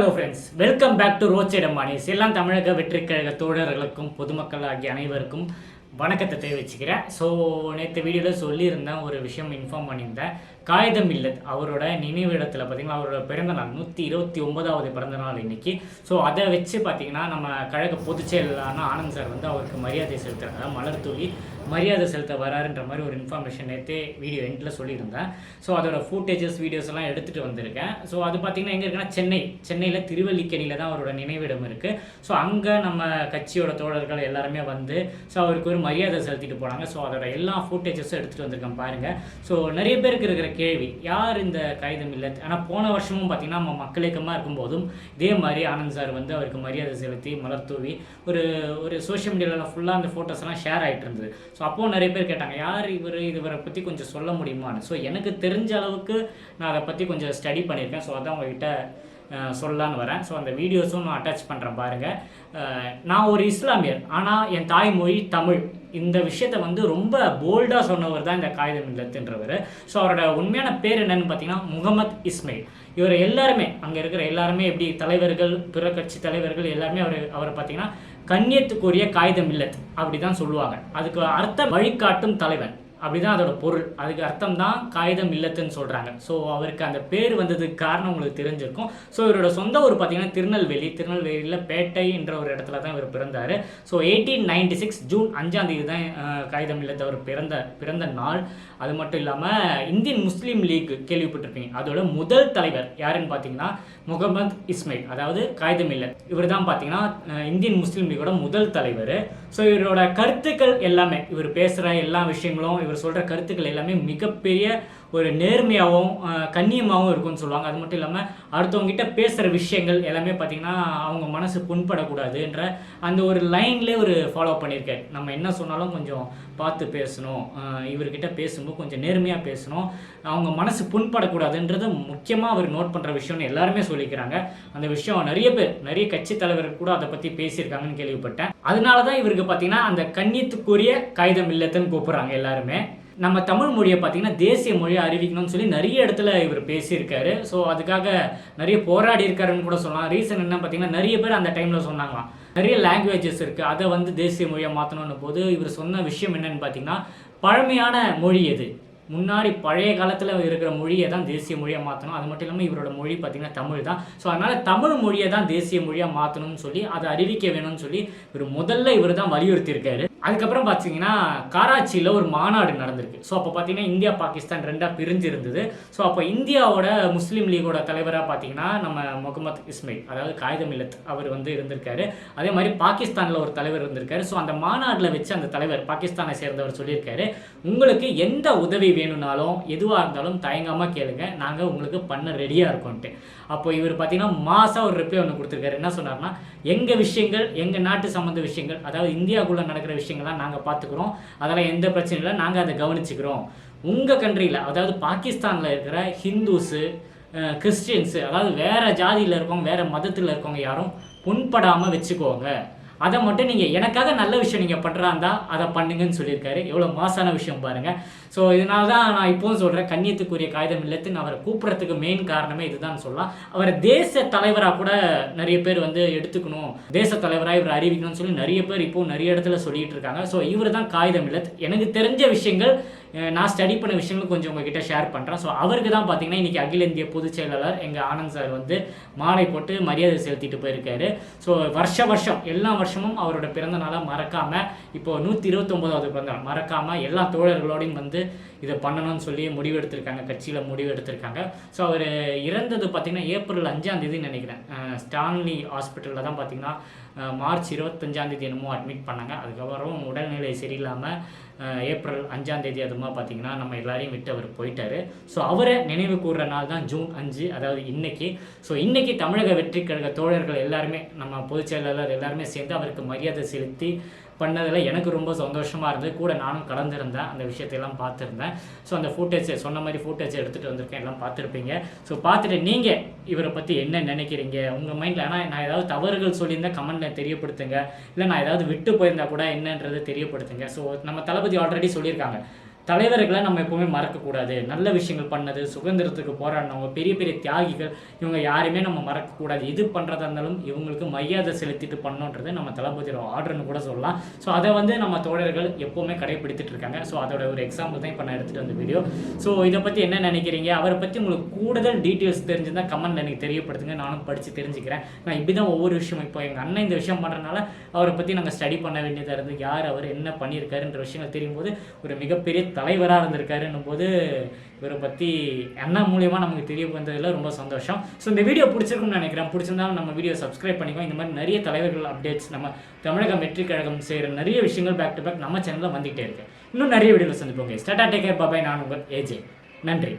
Hello friends welcome back to ரோச்சேடம் மானிஸ் எல்லாம் தமிழக வெற்றி கழக தோழர்களுக்கும் பொதுமக்கள் ஆகிய அனைவருக்கும் வணக்கத்தை தெரிவிச்சுக்கிறேன் ஸோ நேற்று வீடியோவில் சொல்லியிருந்தேன் ஒரு விஷயம் இன்ஃபார்ம் பண்ணியிருந்தேன். காகிதம் இல்லத் அவரோட நினைவிடத்தில் பார்த்தீங்கன்னா அவரோட பிறந்த நாள் நூற்றி இருபத்தி ஒன்பதாவது பிறந்த நாள் இன்னைக்கு. ஸோ அதை வச்சு பார்த்தீங்கன்னா நம்ம கழக பொதுச்செயலான ஆனந்த் சார் வந்து அவருக்கு மரியாதை செலுத்துறாங்க மலர் தூவி மரியாதை செலுத்த வராருன்ற மாதிரி ஒரு இன்ஃபர்மேஷன் நேற்று வீடியோ எண்டில் சொல்லியிருந்தேன் ஸோ அதோட ஃபூட்டேஜஸ் வீடியோஸ் எல்லாம் எடுத்துகிட்டு வந்திருக்கேன். ஸோ அது பார்த்தீங்கன்னா எங்கே இருக்குன்னா சென்னை. சென்னையில் திருவல்லிக்கணியில் தான் அவரோட நினைவிடம் இருக்குது ஸோ அங்கே நம்ம கட்சியோட தோழர்கள் எல்லாருமே வந்து ஸோ அவருக்கு ஒரு மரியாதை செலுத்திட்டு போனாங்க. ஸோ அதோட எல்லா ஃபூட்டேஜஸும் எடுத்துகிட்டு வந்திருக்கேன் பாருங்கள் ஸோ நிறைய பேருக்கு இருக்கிற கேள்வி. யார் இந்த காகிதம் இல்லை ஆனால் போன வருஷமும் பார்த்தீங்கன்னா நம்ம மக்கள் இயக்கமாக இருக்கும்போதும் இதே மாதிரி ஆனந்த் சார் வந்து அவருக்கு மரியாதை செலுத்தி மலர் தூவி ஒரு ஒரு சோஷியல் மீடியாவில் ஃபுல்லாக அந்த ஃபோட்டோஸ் எல்லாம் ஷேர் ஆகிட்டு இருந்தது. ஸோ அப்போது நிறைய பேர் கேட்டாங்க யார் இவர்? இவரை பற்றி கொஞ்சம் சொல்ல முடியுமான்னு? ஸோ எனக்கு தெரிஞ்ச அளவுக்கு நான் அதை பற்றி கொஞ்சம் ஸ்டடி பண்ணியிருக்கேன். ஸோ அதான் உங்ககிட்ட சொல்லலான்னு வரேன். ஸோ அந்த வீடியோஸும் நான் அட்டாச் பண்ணுறேன் பாருங்கள் நான் ஒரு இஸ்லாமியர். ஆனால் என் தாய்மொழி தமிழ். இந்த விஷயத்த வந்து ரொம்ப போல்டாக சொன்னவர் தான் இந்த காகிதம் இல்லத்துன்றவர். ஸோ அவரோட உண்மையான பேர் என்னன்னு பார்த்தீங்கன்னா முகமது இஸ்மைல். இவர் எல்லாருமே அங்கே இருக்கிற எல்லாருமே எப்படி தலைவர்கள் பிற கட்சி தலைவர்கள் எல்லாருமே அவர் அவரை பார்த்தீங்கன்னா கண்ணியத்துக்குரிய காகிதம் இல்லத் அப்படி தான் சொல்லுவாங்க. அதுக்கு அர்த்தம் வழிகாட்டும் தலைவன். அப்படிதான் அதோட பொருள். அதுக்கு அர்த்தம் தான் காகிதம் இல்லத்துன்னு சொல்கிறாங்க ஸோ அவருக்கு அந்த பேர் வந்ததுக்கு காரணம் உங்களுக்கு தெரிஞ்சிருக்கும். ஸோ இவரோட சொந்த ஊர் பார்த்தீங்கன்னா திருநெல்வேலி. திருநெல்வேலியில் பேட்டை என்ற ஒரு இடத்துல தான் இவர் பிறந்தார். So eighteen ninety six June அஞ்சாம் தேதி தான் காகிதம் இல்லத்து அவர் பிறந்த பிறந்த நாள். அது மட்டும் இல்லாமல் இந்தியன் முஸ்லீம் லீக் கேள்விப்பட்டிருப்பீங்க. அதோட முதல் தலைவர் யாருன்னு பார்த்தீங்கன்னா முகமது இஸ்மைல். அதாவது காகிதம் இல்லத் இவர் தான் பார்த்தீங்கன்னா இந்தியன் முஸ்லீம் லீகோட முதல் தலைவர். ஸோ இவரோட கருத்துக்கள் எல்லாமே இவர் பேசுகிற எல்லா விஷயங்களும் இவர் சொல்கிற கருத்துக்கள் எல்லாமே மிகப்பெரிய ஒரு நேர்மையாகவும் கண்ணியமாகவும் இருக்கும்னு சொல்லுவாங்க. அது மட்டும் இல்லாமல் அடுத்தவங்ககிட்ட பேசுகிற விஷயங்கள் எல்லாமே பார்த்தீங்கன்னா அவங்க மனசு புண்படக்கூடாதுன்ற அந்த ஒரு லைன்லேயே ஒரு ஃபாலோ பண்ணியிருக்காரு. நம்ம என்ன சொன்னாலும் கொஞ்சம் பார்த்து பேசணும். இவர்கிட்ட பேசும்போது கொஞ்சம் நேர்மையாக பேசணும். அவங்க மனசு புண்படக்கூடாதுன்றது முக்கியமாக அவர் நோட் பண்ணுற விஷயம்னு எல்லாருமே சொல்லிக்கிறாங்க. அந்த விஷயம் நிறைய பேர் நிறைய கட்சி தலைவர்கள் கூட அதை பற்றி பேசியிருக்காங்கன்னு கேள்விப்பட்டேன். அதனால தான் இவருக்கு பார்த்தீங்கன்னா அந்த கண்ணியத்துக்குரிய காகிதம் இல்லத்துன்னு கூப்பிட்றாங்க எல்லாருமே. நம்ம தமிழ் மொழியை பார்த்தீங்கன்னா தேசிய மொழியை அறிவிக்கணும்னு சொல்லி நிறைய இடத்துல இவர் பேசியிருக்காரு. ஸோ அதுக்காக நிறைய போராடி இருக்காருன்னு கூட சொல்லலாம். ரீசன் என்ன பார்த்தீங்கன்னா நிறைய பேர் அந்த டைமில் சொன்னாங்களாம். நிறைய லாங்குவேஜஸ் இருக்குது அதை வந்து தேசிய மொழியாக மாற்றணும்னு போது இவர் சொன்ன விஷயம் என்னன்னு பார்த்தீங்கன்னா பழமையான மொழி எது? முன்னாடி பழைய காலத்தில் இருக்கிற மொழியை தான் தேசிய மொழியாக மாற்றணும் அது மட்டும் இல்லாமல் இவரோட மொழி பார்த்தீங்கன்னா தமிழ் தான். ஸோ அதனால் தமிழ் மொழியை தான் தேசிய மொழியாக மாற்றணும்னு சொல்லி அதை அறிவிக்க வேணும்னு சொல்லி இவர் முதல்ல இவர் தான் வலியுறுத்தியிருக்காரு. அதுக்கப்புறம் பார்த்தீங்கன்னா கராச்சியில் ஒரு மாநாடு நடந்திருக்கு. ஸோ அப்போ பார்த்தீங்கன்னா இந்தியா பாகிஸ்தான் ரெண்டாக பிரிஞ்சு இருந்தது ஸோ அப்போ இந்தியாவோட முஸ்லீம் லீகோட தலைவராக பார்த்தீங்கன்னா நம்ம முகமது இஸ்மைல் அதாவது காகிதம் அவர் வந்து இருந்திருக்காரு. அதே மாதிரி பாகிஸ்தானில் ஒரு தலைவர் இருந்திருக்காரு. ஸோ அந்த மாநாட்டில் வச்சு அந்த தலைவர் பாகிஸ்தானை சேர்ந்தவர் சொல்லியிருக்காரு. உங்களுக்கு எந்த உதவி வேணும்னாலும் எதுவாக இருந்தாலும் தயங்காமல் கேளுங்க. நாங்கள் உங்களுக்கு பண்ண ரெடியாக இருக்கோன்ட்டு. அப்போ இவர் பார்த்தீங்கன்னா மாதம் ஒரு ரிப்ளை ஒன்று கொடுத்துருக்காரு. என்ன சொன்னார்னா எங்கள் விஷயங்கள் எங்கள் நாட்டு சம்மந்த விஷயங்கள் அதாவது இந்தியாவுக்குள்ளே நடக்கிற விஷயங்கள்லாம் நாங்கள் பார்த்துக்குறோம். அதெல்லாம் எந்த பிரச்சனையும் இல்லை. நாங்கள் அதை கவனிச்சுக்கிறோம். உங்கள் கண்ட்ரியில் அதாவது பாகிஸ்தானில் இருக்கிற ஹிந்துஸு கிறிஸ்டியன்ஸு அதாவது வேறு ஜாதியில் இருக்கவங்க வேறு மதத்தில் இருக்கவங்க யாரும் புண்படாமல் வச்சுக்கோங்க. அதை மட்டும் நீங்கள் எனக்காக நல்ல விஷயம் நீங்கள் பண்ணுறாந்தா அதை பண்ணுங்கன்னு சொல்லியிருக்காரு. எவ்வளோ மாசான விஷயம் பாருங்கள் ஸோ இதனால தான் நான் இப்போவும் சொல்கிறேன் கண்ணியத்துக்குரிய காகிதம் இல்லத்துன்னு அவரை கூப்பிட்றதுக்கு மெயின் காரணமே இதுதான் சொல்லலாம். அவரை தேச தலைவராக கூட நிறைய பேர் வந்து எடுத்துக்கணும். தேச தலைவராக இவர் அறிவிக்கணும்னு சொல்லி நிறைய பேர் இப்போ நிறைய இடத்துல சொல்லிட்டு இருக்காங்க. ஸோ இவர் தான் காகிதம் இல்லத். எனக்கு தெரிஞ்ச விஷயங்கள் நான் ஸ்டடி பண்ண விஷயங்களும் கொஞ்சம் உங்ககிட்ட ஷேர் பண்ணுறேன் ஸோ அவருக்கு தான் பார்த்தீங்கன்னா இன்றைக்கி அகில இந்திய பொதுச் செயலாளர் எங்கள் ஆனந்த் சார் வந்து மாலை போட்டு மரியாதை செலுத்திட்டு போயிருக்காரு. ஸோ வருஷ வருஷம் எல்லா வருஷமும் அவரோட பிறந்த நாளாக மறக்காமல் இப்போ நூற்றி இருபத்தொம்போதாவது பிறந்த நாள் மறக்காமல் எல்லா தோழர்களோடையும் வந்து இதை பண்ணணும்னு சொல்லி முடிவு எடுத்திருக்காங்க. கட்சியில் முடிவு எடுத்திருக்காங்க. ஸோ அவர் இறந்தது பார்த்திங்கன்னா ஏப்ரல் அஞ்சாம் தேதி நினைக்கிறேன். ஸ்டான்லி ஹாஸ்பிட்டலில் தான் பார்த்திங்கன்னா மார்ச் இருபத்தஞ்சாந்தேதி என்னமோ அட்மிட் பண்ணாங்க. அதுக்கப்புறம் உடல்நிலை சரியில்லாமல் ஏப்ரல் அஞ்சாம் தேதி அதுமா பார்த்தீங்கன்னா நம்ம எல்லாரையும் விட்டு அவர் போயிட்டாரு. ஸோ அவரை நினைவு கூறுற நாள் தான் ஜூன் அஞ்சு அதாவது இன்னைக்கு. ஸோ இன்னைக்கு தமிழக வெற்றி கழக தோழர்கள் எல்லாருமே நம்ம பொதுச் செயலாளர் எல்லாருமே சேர்ந்து அவருக்கு மரியாதை செலுத்தி பண்ணதில் எனக்கு ரொம்ப சந்தோஷமாக இருந்தது. கூட நானும் கலந்துருந்தேன். அந்த விஷயத்தையெல்லாம் பார்த்துருந்தேன். ஸோ அந்த ஃபுட்டேஜ் சொன்ன மாதிரி ஃபுட்டேஜ் எடுத்துகிட்டு வந்திருக்கேன். எல்லாம் பார்த்துருப்பீங்க. ஸோ பார்த்துட்டு நீங்கள் இவரை பற்றி என்ன நினைக்கிறீங்க? உங்கள் மைண்டில் ஆனால் நான் ஏதாவது தவறுகள் சொல்லியிருந்தால் கமெண்ட்டில் தெரியப்படுத்துங்க. இல்லை நான் ஏதாவது விட்டு போயிருந்தால் கூட என்னன்றது தெரியப்படுத்துங்க. ஸோ நம்ம தளபதி ஆல்ரெடி சொல்லியிருக்காங்க. தலைவர்களை நம்ம எப்பவுமே மறக்கக்கூடாது. நல்ல விஷயங்கள் பண்ணது சுதந்திரத்துக்கு போராடினவங்க பெரிய பெரிய தியாகிகள் இவங்க யாருமே நம்ம மறக்கக்கூடாது. எது பண்ணுறதா இருந்தாலும் இவங்களுக்கு மரியாதை செலுத்திட்டு பண்ணோன்றது நம்ம தளபதியோட ஆர்டர்னு கூட சொல்லலாம். ஸோ அதை வந்து நம்ம தோழர்கள் எப்போவுமே கடைபிடித்துட்டு இருக்காங்க. ஸோ அதோட ஒரு எக்ஸாம்பிள் தான் இப்போ நான் எடுத்துகிட்டு வந்த வீடியோ ஸோ இதை பற்றி என்ன நினைக்கிறீங்க? அவரை பற்றி உங்களுக்கு கூடுதல் டீட்டெயில்ஸ் தெரிஞ்சிருந்தால் கமெண்ட்ல எனக்கு தெரியப்படுத்துங்க. நானும் படித்து தெரிஞ்சுக்கிறேன். நான் இப்படி தான் ஒவ்வொரு விஷயம் இப்போ எங்கள் அண்ணன் இந்த விஷயம் பண்ணுறதுனால அவரை பற்றி நாங்கள் ஸ்டடி பண்ண வேண்டியதாக இருந்து யார் அவர் என்ன பண்ணியிருக்காருன்ற விஷயங்கள் தெரியும் போது ஒரு மிகப்பெரிய தலைவராக இருந்திருக்காருன்னும் போது இவரை பற்றி அண்ணா மூலியமாக நமக்கு தெரிய வந்ததில் ரொம்ப சந்தோஷம். ஸோ இந்த வீடியோ பிடிச்சிருக்கும்னு நினைக்கிறேன். பிடிச்சிருந்தாலும் நம்ம வீடியோ சப்ஸ்கிரைப் பண்ணிக்கோ. இந்த மாதிரி நிறைய தலைவர்கள் அப்டேட்ஸ் நம்ம தமிழக வெற்றி கழகம் செய்கிற நிறைய விஷயங்கள் பேக் டு பேக் நம்ம சேனலில் வந்துகிட்டே இருக்கு. இன்னும் நிறைய வீடியோவில் சந்திப்போங்க ஸ்டாட்டா டேக் கேர் பாபாய் நான் உங்கள் ஏஜே நன்றி.